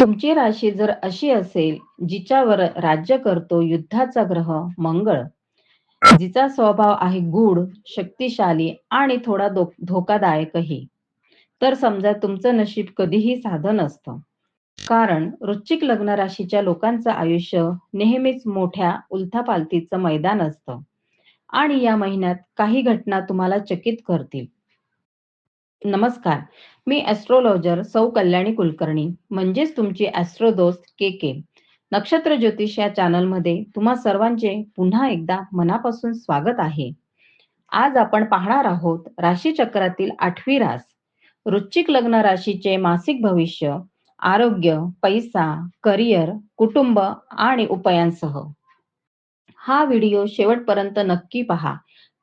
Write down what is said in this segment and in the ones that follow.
तुमची राशी जर अशी असेल जिच्यावर राज्य करतो युद्धाचा ग्रह मंगळ. जिचा स्वभाव आहे गूढ शक्तिशाली आणि थोडा धोकादायकही. तर समजा तुमचं नशीब कधीही साधन नसतं. कारण वृश्चिक लग्न राशीच्या लोकांचं आयुष्य नेहमीच मोठ्या उलथापालथीचं मैदान असतं. आणि या महिन्यात काही घटना तुम्हाला चकित करतील. नमस्कार. मी ॲस्ट्रोलॉजर सौ कल्याणी कुलकर्णी. म्हणजेच तुमची ॲस्ट्रो दोस्त के के. नक्षत्र ज्योतिष या चॅनलमध्ये तुम्हा सर्वांचे पुन्हा एकदा मनापासून स्वागत आहे. आज आपण पाहणार आहोत राशीचक्रातील आठवी रास. वृश्चिक लग्न राशीचे मासिक भविष्य आरोग्य पैसा करिअर कुटुंब आणि उपायांसह. हा व्हिडिओ शेवटपर्यंत नक्की पहा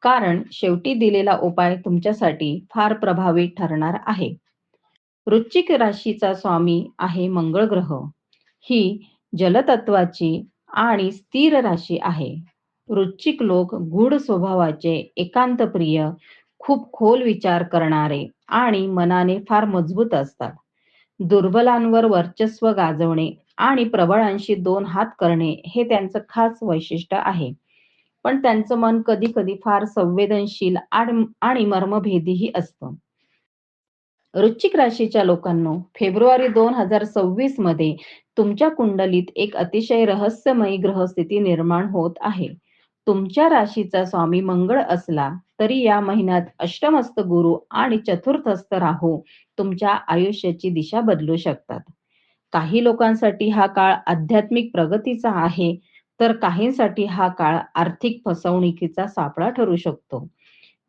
कारण शेवटी दिलेला उपाय तुमच्यासाठी फार प्रभावी ठरणार आहे. वृश्चिक राशीचा स्वामी आहे मंगळ ग्रह. ही जलतत्वाची आणि स्थिर राशी आहे. वृश्चिक लोक गूढ स्वभावाचे एकांत प्रिय खूप खोल विचार करणारे आणि मनाने फार मजबूत असतात. दुर्बलांवर वर्चस्व गाजवणे आणि प्रबळांशी दोन हात करणे हे त्यांचं खास वैशिष्ट्य आहे. पण त्यांचं मन कधी कधी फार संवेदनशील आणि मर्मभेदीही असतं. वृश्चिक राशीच्या लोकांनो फेब्रुवारी दोन हजार सव्वीसमध्ये तुमच्या कुंडलीत एक अतिशय रहस्यमयी ग्रहस्थिती निर्माण होत आहे. तुमच्या राशीचा स्वामी मंगळ असला तरी या महिन्यात अष्टमस्त गुरु आणि चतुर्थस्थ राहू तुमच्या आयुष्याची दिशा बदलू शकतात. काही लोकांसाठी हा काळ आध्यात्मिक प्रगतीचा आहे तर काहींसाठी हा काळ आर्थिक फसवणुकीचा सापळा ठरू शकतो.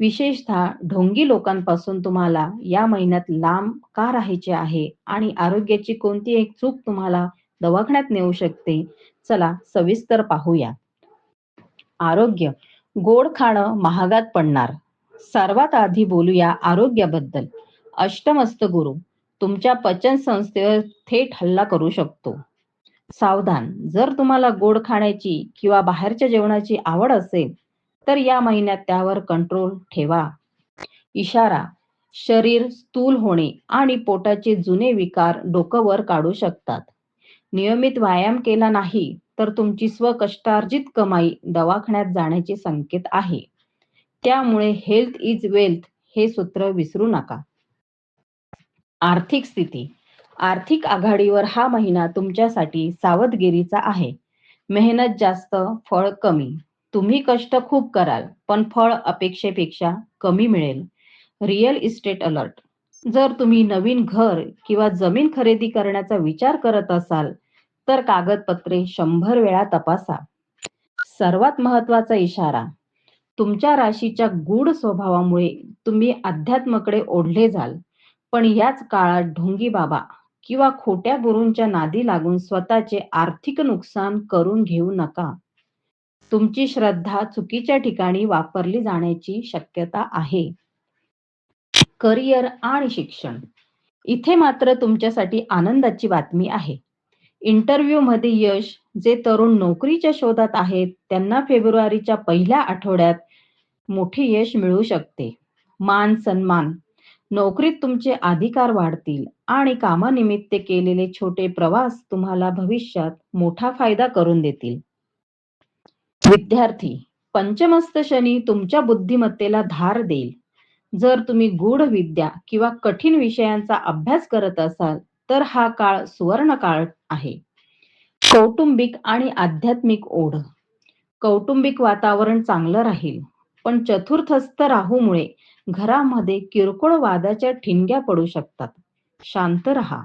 विशेषतः ढोंगी लोकांपासून तुम्हाला या महिन्यात लांब का राहायचे आहे आणि आरोग्याची कोणती एक चूक तुम्हाला दवाखान्यात नेऊ शकते? चला सविस्तर पाहूया. आरोग्य. गोड खाणं महागात पडणार. सर्वात आधी बोलूया आरोग्याबद्दल. अष्टमस्त गुरु. तुमच्या पचन संस्थेवर थेट हल्ला करू शकतो. सावधान. जर तुम्हाला गोड खाण्याची किंवा बाहेरच्या जेवणाची आवड असेल तर या महिन्यात त्यावर कंट्रोल ठेवा. इशारा शरीर स्थूल होणे आणि पोटाचे जुने विकार डोकंवर काढू शकतात. नियमित व्यायाम केला नाही तर तुमची स्वकष्टार्जित कमाई दवाखान्यात जाण्याचे संकेत आहे. त्यामुळे हेल्थ इज वेल्थ हे सूत्र विसरू नका. आर्थिक स्थिती आर्थिक आघाडीवर हा महिना तुमच्यासाठी सावधगिरीचा आहे. मेहनत जास्त फळ कमी. तुम्ही कष्ट खूप कराल पण फळ अपेक्षेपेक्षा कमी मिळेल. Real estate alert. जर तुम्ही नवीन घर किंवा जमीन खरेदी करण्याचा विचार करत असाल तर कागदपत्रे शंभर वेळा तपासा. सर्वात महत्त्वाचा इशारा. तुमच्या राशीच्या गूढ स्वभावामुळे तुम्ही अध्यात्मकडे ओढले जाल. पण याच काळात ढोंगी बाबा किंवा खोट्या गुरूंच्या नादी लागून स्वतःचे आर्थिक नुकसान करून घेऊ नका. तुमची श्रद्धा चुकीच्या ठिकाणी वापरली जाण्याची शक्यता आहे. करिअर आणि शिक्षण. इथे मात्र तुमच्यासाठी आनंदाची बातमी आहे. इंटरव्ह्यू मध्ये यश जे तरुण नोकरीच्या शोधात आहेत त्यांना फेब्रुवारीच्या पहिल्या आठवड्यात मोठे यश मिळू शकते. मान सन्मान. नोकरीत तुमचे अधिकार वाढतील आणि कामानिमित्त केलेले छोटे प्रवास तुम्हाला भविष्यात मोठा फायदा करून देतील. विद्यार्थी पंचमस्त शनी तुमच्या बुद्धिमत्तेला धार देईल. जर तुम्ही गूढ विद्या किंवा कठीण विषयांचा अभ्यास करत असाल तर हा काळ सुवर्ण काळ आहे. कौटुंबिक आणि आध्यात्मिक ओढ. कौटुंबिक वातावरण चांगलं राहील पण चतुर्थस्थ राहूमुळे घरामध्ये किरकोळ वादाच्या ठिणग्या पडू शकतात. शांत रहा.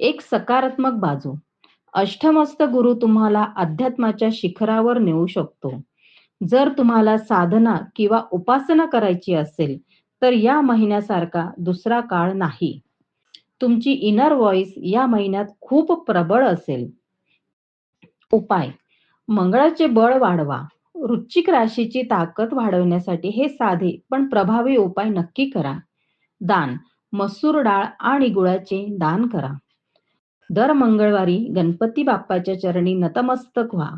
एक सकारात्मक बाजू. अष्टमस्त गुरु तुम्हाला अध्यात्माच्या शिखरावर नेऊ शकतो. जर तुम्हाला साधना किंवा उपासना करायची असेल तर या महिन्यासारखा दुसरा काळ नाही. तुमची इनर व्हॉइस या महिन्यात खूप प्रबळ असेल. उपाय. मंगळाचे बळ वाढवा. वृश्चिक राशीची ताकद वाढवण्यासाठी हे साधे पण प्रभावी उपाय नक्की करा. दान. मसूर डाळ आणि गुळाचे दान करा. दर मंगळवारी गणपती बाप्पाच्या चरणी नतमस्तक व्हा.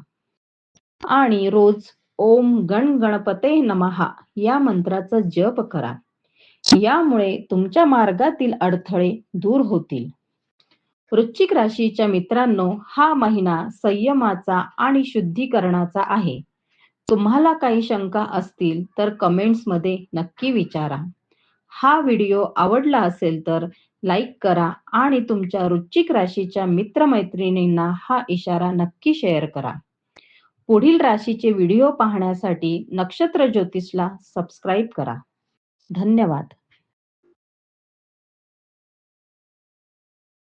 आणि रोज ओम गण गणपते नमहा या मंत्राचा जप करा. यामुळे तुमच्या मार्गातील अडथळे दूर होतील. वृश्चिक राशीच्या मित्रांनो हा महिना संयमाचा आणि शुद्धीकरणाचा आहे. तुम्हाला काही शंका असतील तर कमेंट्समध्ये नक्की विचारा. हा व्हिडिओ आवडला असेल तर लाईक करा आणि तुमच्या रुचिक राशीच्या मित्रमैत्रिणींना हा इशारा नक्की शेअर करा. पुढील राशीचे व्हिडिओ पाहण्यासाठी नक्षत्र ज्योतिषला सबस्क्राईब करा. धन्यवाद.